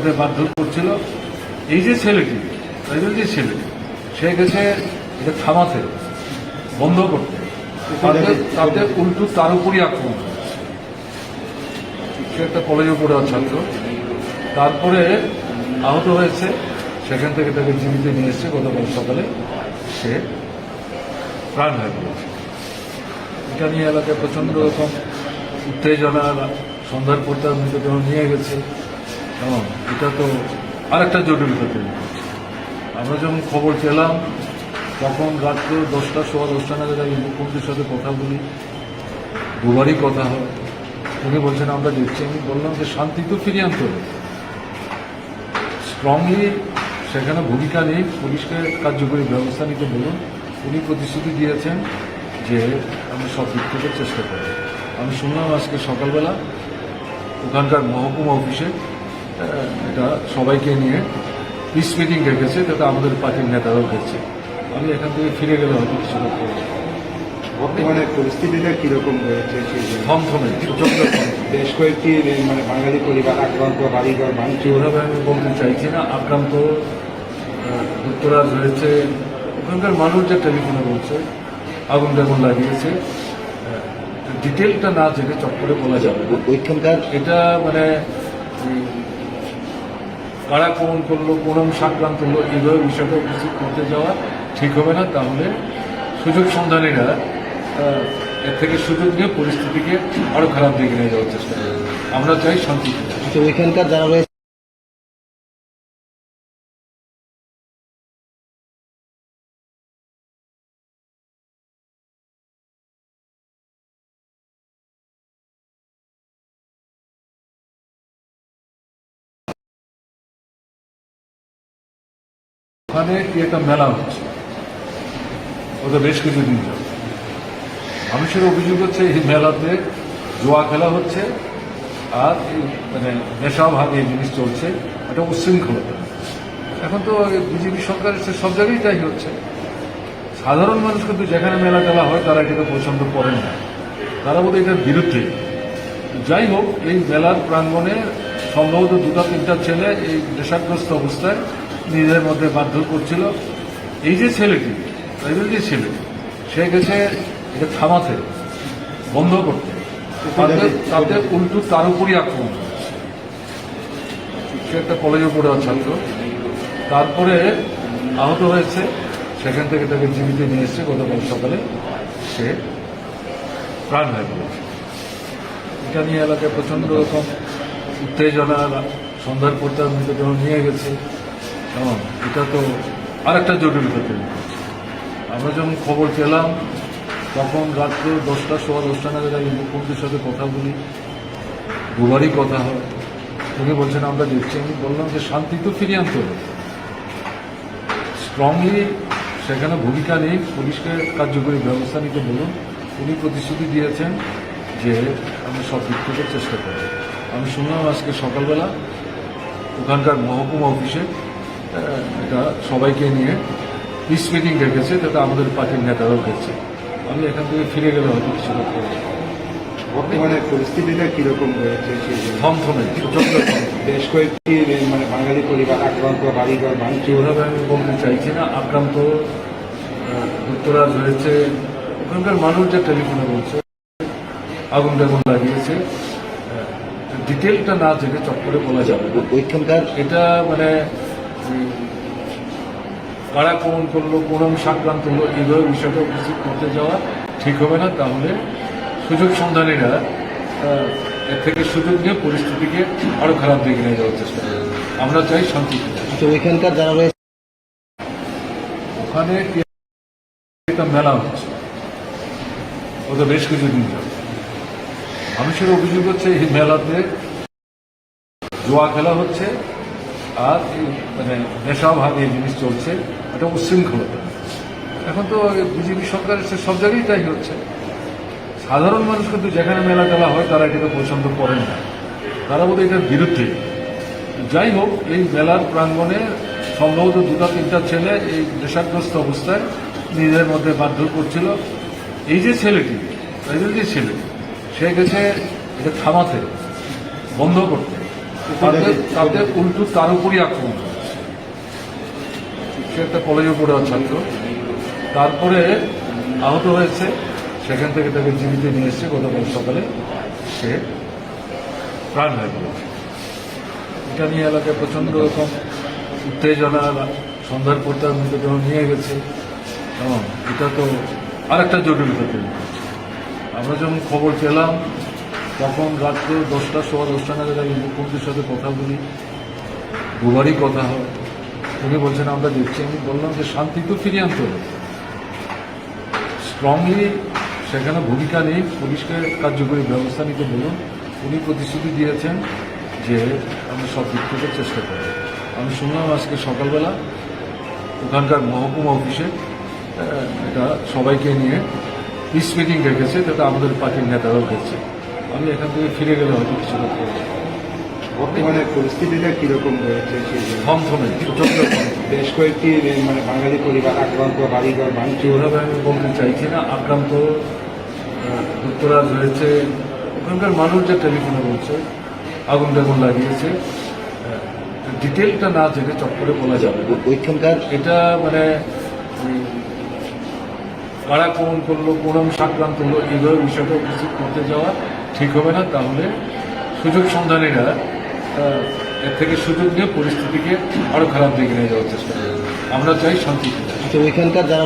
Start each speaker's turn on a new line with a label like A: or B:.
A: বাধ্য করছিল। এই যে ছেলেটি, এই যে ছেলেটি সে গেছে এটা থামাতে, বন্ধ করতে। তাতে উল্টো তার উপরই আক্রমণ সে একটা কলেজে পড়ে ছাত্র। তারপরে আহত হয়েছে। সেখান থেকে তাকে জীবিত নিয়ে এসছে গতকাল সকালে। সে প্রাণ হয়ে পড়েছে। এটা নিয়ে এলাকায় প্রচণ্ড রকম উত্তেজনা, সন্ধ্যার পর তার মৃতদেহ নিয়ে গেছে। এটা তো আরেকটা জটিলতা তৈরি আমরা যখন খবর পেলাম, তখন রাত্রে দশটা সোয়া দশটা নাগাদ আমি মুখ্যমন্ত্রীর সাথে কথা বলি, দুবারই কথা হয়, উনি বলছেন, আমরা দেখছি। আমি বললাম যে, শান্তি তো ফিরিয়ে আনতে হবে। স্ট্রংলি সেখানে ভূমিকা নেই। পুলিশকে কার্যকরী ব্যবস্থা নিতে বলুন। উনি প্রতিশ্রুতি দিয়েছেন যে, আমি সব দিক থেকে চেষ্টা করব। আমি শুনলাম আজকে সকালবেলা ওখানকার মহকুমা অফিসে এটা সবাইকে নিয়ে পিস মিটিং রেখেছে যাতে আমাদের পার্টির নেতারাও গেছে আমি এখান থেকে ফিরে গেলে হয়তো করব
B: বর্তমানে পরিস্থিতিটা কীরকম রয়েছে?
A: থমথমে প্রচণ্ড
B: বেশ কয়েকটি মানে বাঙালি পরিবার আক্রান্ত বাড়িঘর ভাঙচুর
A: ওভাবে আমি বলতে চাইছি না আক্রান্ত যুক্তরাজ হয়েছে। ওখানকার মানুষ যে টেলিফোনে বলছে আগুন টাগুন লাগিয়েছে ডিটেলটা না জেনে চট করে বলা যাবে
B: ওইখানকার
A: এটা মানে কারা কোন করল, কোন অংশ আক্রান্ত হলো, এইভাবে বিষয়টা উপস্থিত করতে যাওয়া ঠিক হবে না। তাহলে সুযোগ সন্ধানীরা এর থেকে সুযোগ নিয়ে পরিস্থিতিকে আরও খারাপ দিকে নিয়ে যাওয়ার চেষ্টা করবে। আমরা চাই শান্তি। ফিরে এখানকার
B: আচ্ছা যারা
A: ওখানে কি একটা মেলা হচ্ছে। ওটা বেশ কিছুদিন যাবে। মানুষের অভিযোগ হচ্ছে এই মেলাতে জোয়া খেলা হচ্ছে আর এই মানে নেশাভাগ এই জিনিস চলছে, একটা উচ্ছৃঙ্খলতা এখন তো বিজেপি সরকার এসে সব জায়গায় তাই হচ্ছে। সাধারণ মানুষ কিন্তু যেখানে মেলা টেলা হয়, তারা এটাকে পছন্দ করেন না। তারা বোধহয় এটার বিরুদ্ধে। যাই হোক, এই মেলার প্রাঙ্গণে সম্ভবত দুটা তিনটা ছেলে এই নেশাগ্রস্ত অবস্থায় নিজেদের মধ্যে মারধর করছিল। এই যে ছেলেটি এই যে ছেলেটি সে গেছে এটা থামাতে বন্ধ করতে। তাতে তাতে উল্টো তার উপরই আক্রমণ। সে একটা কলেজে পড়ে ছাত্র তারপরে আহত হয়েছে। সেখান থেকে তাকে জীবিত নিয়ে এসছে গতকাল সকালে। সে প্রাণ হয়ে পড়েছে। এটা নিয়ে এলাকায় প্রচণ্ড রকম উত্তেজনা সন্ধ্যার পর তার মৃতদেহ নিয়ে গেছে। এবং এটা তো আরেকটা জটিলতা তৈরি আমরা যখন খবর পেলাম, তখন রাত্রে দশটা, সোয়া দশটা নাগাদ আমি মুখ্যমন্ত্রীর সাথে কথা বলি। দুবারই কথা হয়। উনি বলছেন, আমরা দেখছি। আমি বললাম যে, শান্তি তো ফিরিয়ে আনতে হবে। স্ট্রংলি সেখানে ভূমিকা নেই। পুলিশকে কার্যকরী ব্যবস্থা নিতে বলুন। উনি প্রতিশ্রুতি দিয়েছেন যে, আমি সব দিক থেকে চেষ্টা করব। আমি শুনলাম আজকে সকালবেলা ওখানকার মহকুমা অফিসে এটা সবাইকে নিয়ে পিস মিটিং রেখেছে যাতে আমাদের পার্টির নেতারাও গেছে। আমি এখান থেকে ফিরে গেলে হয়তো কিছুটা করব
B: বর্তমানে পরিস্থিতিটা কীরকম রয়েছে?
A: থমথমে। প্রচণ্ড
B: বেশ কয়েকটি মানে বাঙালি পরিবার আক্রান্ত বাড়িঘর ভাঙচুর
A: ওভাবে আমি বলতে চাইছি না আক্রান্ত যুক্তরাজ হয়েছে। ওখানকার মানুষ যে টেলিফোনে বলছে আগুন টাগুন লাগিয়েছে ডিটেলটা না জেনে চট করে বলা যাবে
B: ওইখানকার
A: এটা মানে কারা কোন করল কোন অংশ আক্রান্ত হলো এইভাবে বিষয়টা উপস্থিত করতে যাওয়া ঠিক হবে না। তাহলে সুযোগ সন্ধানীরা এর থেকে সুযোগ নিয়ে পরিস্থিতিকে আরও খারাপ দিকে নিয়ে যাওয়ার চেষ্টা করবে। আমরা চাই শান্তি। আসুক।
B: আচ্ছা যারা রয়েছে
A: ওখানে একটা মেলা হচ্ছে। ওদের বেশ কিছুদিন যাবে মানুষের অভিযোগ হচ্ছে এই মেলাতে জোয়া খেলা হচ্ছে। আর মানে নেশাভাগ এই জিনিস চলছে একটা উশৃঙ্খলতা এখন তো বিজেপি সরকার সে সব জায়গায় তাই হচ্ছে। সাধারণ মানুষ কিন্তু যেখানে মেলা টেলা হয়, তারা এটাকে পছন্দ করেন না। তারা বোধহয় এটার বিরুদ্ধে। যাই হোক, এই মেলার প্রাঙ্গণে সম্ভবত দুটা, তিনটা ছেলে এই নেশাগ্রস্ত অবস্থায় নিজেদের মধ্যে বাধ্য করছিল। এই যে ছেলেটি, এই যে ছেলেটি সে গেছে এটা থামাতে, বন্ধ করতে। তাতে উল্টো তার উপরই আক্রমণ। সে একটা কলেজে পড়ার ছাত্র তারপরে আহত হয়েছে, সেখান থেকে তাকে জীবিত নিয়ে এসছে গতকাল সকালে। সে প্রাণ হয়ে পড়েছে এটা নিয়ে এলাকায় প্রচণ্ড রকম উত্তেজনা, সন্ধ্যার পর তার মৃতদেহ নিয়ে গেছে। এটা তো আরেকটা জটিলতা তৈরি আমরা যখন খবর পেলাম তখন রাত্রে দশটা সোয়া দশটা নাগাদ আমি মুখ্যমন্ত্রীর সাথে কথা বলি। দুবারই কথা হয়। উনি বলছেন, আমরা দেখছি। আমি বললাম যে, শান্তি তো ফিরিয়ে আনতে হবে। স্ট্রংলি সেখানে ভূমিকা নেই। পুলিশকে কার্যকরী ব্যবস্থা নিতে বলুন। উনি প্রতিশ্রুতি দিয়েছেন যে, আমি সব দিক থেকে চেষ্টা করব। আমি শুনলাম আজকে সকালবেলা ওখানকার মহকুমা অফিসে এটা সবাইকে নিয়ে পিস মিটিং রেখেছে। যাতে আমাদের পার্টির নেতারাও গেছে আমি এখান থেকে ফিরে গেলে হয়তো কিছুটা করব
B: বর্তমানে পরিস্থিতিটা কীরকম রয়েছে সেই।
A: থমথমে
B: বেশ কয়েকটি মানে বাঙালি পরিবার আক্রান্ত বাড়িঘর ভাঙচুর।
A: যেভাবে আমি বলতে চাইছি না আক্রান্ত যুক্তরাজ হয়েছে ওখানকার মানুষ যে টেলিফোনে বলছে আগুন টাগুন লাগিয়েছে ডিটেলটা না জেনে চট করে বলা যাবে
B: ওইখানকার
A: এটা মানে কারা কোন করল, কোন সাক্রান্ত হলো, এইভাবে বিষয়টা উপস্থিত করতে যাওয়া ঠিক হবে না। তাহলে সুযোগ সন্ধানীরা এর থেকে সুযোগ নিয়ে পরিস্থিতিকে আরও খারাপ দিকে নিয়ে যাওয়ার চেষ্টা করবে। আমরা চাই শান্তি এখানকার
B: আচ্ছা ওইখানকার যারা